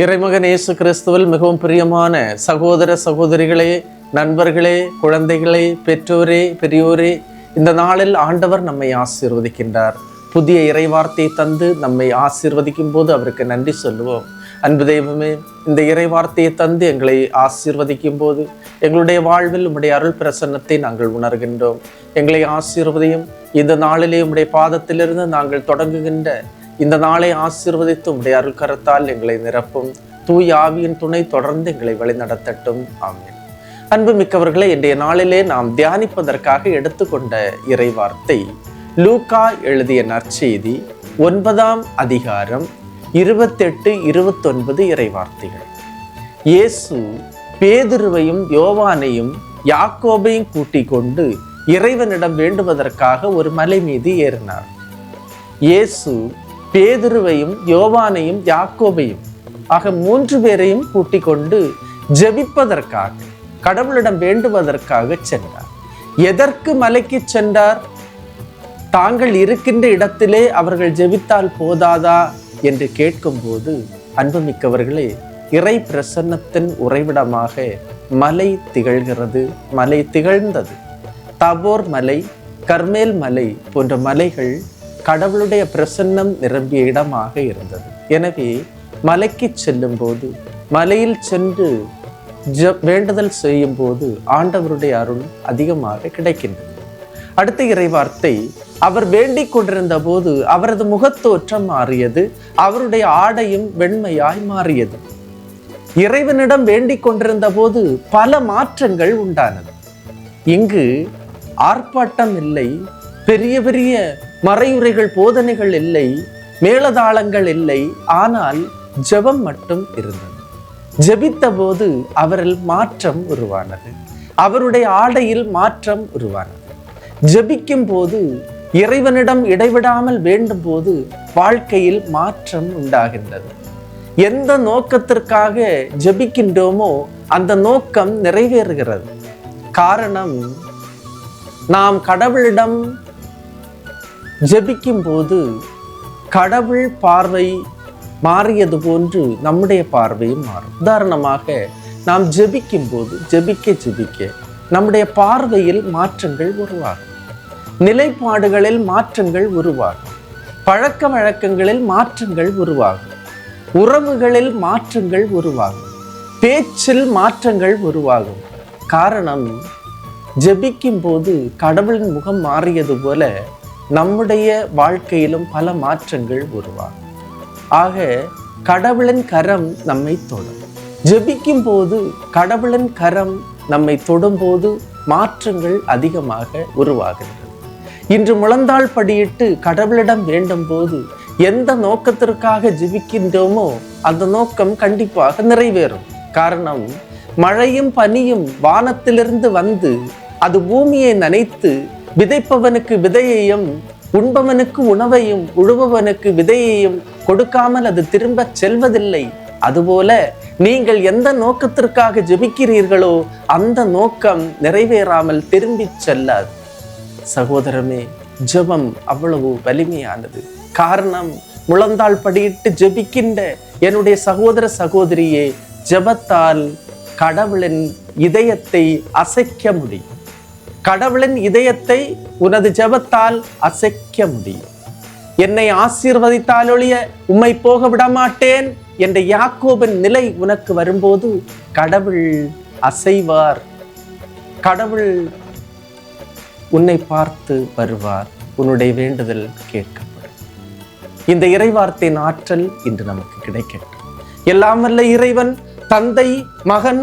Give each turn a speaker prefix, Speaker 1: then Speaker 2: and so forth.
Speaker 1: இறைமகன் இயேசு கிறிஸ்துவில் மிகவும் பிரியமான சகோதர சகோதரிகளே நண்பர்களே குழந்தைகளே பெற்றோரே பெரியோரே இந்த நாளில் ஆண்டவர் நம்மை ஆசீர்வதிக்கின்றார் புதிய இறைவார்த்தை தந்து நம்மை ஆசீர்வதிக்கும் போது அவருக்கு நன்றி சொல்லுவோம் அன்பு தெய்வமே இந்த இறைவார்த்தையை தந்து எங்களை ஆசீர்வதிக்கும் போது எங்களுடைய வாழ்வில் உம்முடைய அருள் பிரசன்னத்தை நாங்கள் உணர்கின்றோம் எங்களை ஆசீர்வதியும் இந்த நாளிலே உம்முடைய பாதத்திலிருந்து நாங்கள் தொடங்குகின்ற இந்த நாளை ஆசீர்வதித்து உடைய அருள்கரத்தால் எங்களை நிரப்பும் தூய் ஆவியின் துணை தொடர்ந்து எங்களை வழிநடத்தட்டும் ஆமீன் அன்பு மிக்கவர்களை இன்றைய நாளிலே நாம் தியானிப்பதற்காக எடுத்துக்கொண்ட இறைவார்த்தை லூகா எழுதிய நற்செய்தி ஒன்பதாம் அதிகாரம் இருபத்தெட்டு இருபத்தொன்பது இறைவார்த்தைகள் இயேசு பேதுருவையும் யோவானையும் யாக்கோபையும் கூட்டி கொண்டு இறைவனிடம் வேண்டுவதற்காக ஒரு மலை மீது ஏறினார் இயேசு பேதுருவையும் யோவானையும் யாக்கோபையும் ஆக மூன்று பேரையும் கூட்டிக் கொண்டு ஜெபிப்பதற்காக கடவுளிடம் வேண்டுவதற்காக சென்றார் எதற்கு மலைக்கு சென்றார் தாங்கள் இருக்கின்ற இடத்திலே அவர்கள் ஜெபித்தால் போதாதா என்று கேட்கும்போது அன்புமிக்கவர்களே இறை பிரசன்னத்தின் உறைவிடமாக மலை திகழ்கிறது மலை திகழ்ந்தது தபோர் மலை கர்மேல் மலை போன்ற மலைகள் கடவுளுடைய பிரசன்னம் நிரம்பிய இடமாக இருந்தது எனவே மலைக்கு செல்லும் போது மலையில் சென்று ஜ வேண்டுதல் செய்யும் போது ஆண்டவருடைய அருள் அதிகமாக கிடைக்கின்றது அடுத்த இறைவார்த்தை அவர் வேண்டிக் கொண்டிருந்த போது அவரது முகத்தோற்றம் மாறியது அவருடைய ஆடையும் வெண்மையாய் மாறியது இறைவனிடம் வேண்டிக் கொண்டிருந்த போது பல மாற்றங்கள் உண்டானது இங்கு ஆர்ப்பாட்டம் இல்லை பெரிய பெரிய மறையுறைகள் போதனைகள் இல்லை மேலதாளங்கள் இல்லை ஆனால் ஜெபம் மட்டும் இருந்தது ஜெபித்த போது அவரில் மாற்றம் உருவானது அவருடைய ஆடையில் மாற்றம் உருவானது ஜெபிக்கும் போது இறைவனிடம் இடைவிடாமல் வேண்டும் போது வாழ்க்கையில் மாற்றம் உண்டாகின்றது எந்த நோக்கத்திற்காக ஜபிக்கின்றோமோ அந்த நோக்கம் நிறைவேறுகிறது காரணம் நாம் கடவுளிடம் ஜபிக்கும் போது கடவுள் பார்வை மாறியது போன்று நம்முடைய பார்வையும் மாறும் உதாரணமாக நாம் ஜபிக்கும் போது ஜெபிக்க ஜெபிக்க நம்முடைய பார்வையில் மாற்றங்கள் உருவாகும் நிலைப்பாடுகளில் மாற்றங்கள் உருவாகும் பழக்க வழக்கங்களில் மாற்றங்கள் உருவாகும் உறவுகளில் மாற்றங்கள் உருவாகும் பேச்சில் மாற்றங்கள் உருவாகும் காரணம் ஜபிக்கும் போது கடவுளின் முகம் மாறியது போல நம்முடைய வாழ்க்கையிலும் பல மாற்றங்கள் உருவாகும் ஆக கடவுளின் கரம் நம்மை தொடும் ஜெபிக்கும் போது கடவுளின் கரம் நம்மை தொடும்போது மாற்றங்கள் அதிகமாக உருவாகின்றன இன்று முழந்தாள் படியிட்டு கடவுளிடம் வேண்டும் போது எந்த நோக்கத்திற்காக ஜெபிக்கின்றோமோ அந்த நோக்கம் கண்டிப்பாக நிறைவேறும் காரணம் மழையும் பனியும் வானத்திலிருந்து வந்து அது பூமியை நனைத்து விதைப்பவனுக்கு விதையையும் உண்பவனுக்கு உணவையும் உழுபவனுக்கு விதையையும் கொடுக்காமல் அது திரும்ப செல்வதில்லை அதுபோல நீங்கள் எந்த நோக்கத்திற்காக ஜெபிக்கிறீர்களோ அந்த நோக்கம் நிறைவேறாமல் திரும்பி செல்லாது சகோதரமே ஜெபம் அவ்வளவு வலிமையானது காரணம் முழந்தாள் படியிட்டு ஜெபிக்கின்ற என்னுடைய சகோதர சகோதரியே ஜெபத்தால் கடவுளின் இதயத்தை அசைக்க முடியும் கடவுளின் இதயத்தை உனது ஜபத்தால் அசைக்க முடியும் என்னை ஆசீர்வதித்தால் ஒழிய உம்மை போக விடமாட்டேன் என்ற யாக்கோபின் நிலை உனக்கு வரும்போது கடவுள் அசைவார் கடவுள் உன்னை பார்த்து வருவார் உன்னுடைய வேண்டுதல் கேட்கப்படும் இந்த இறைவார்த்தையின் ஆற்றல் இன்று நமக்கு கிடைக்கட்டும் எல்லாம் வல்ல இறைவன் தந்தை மகன்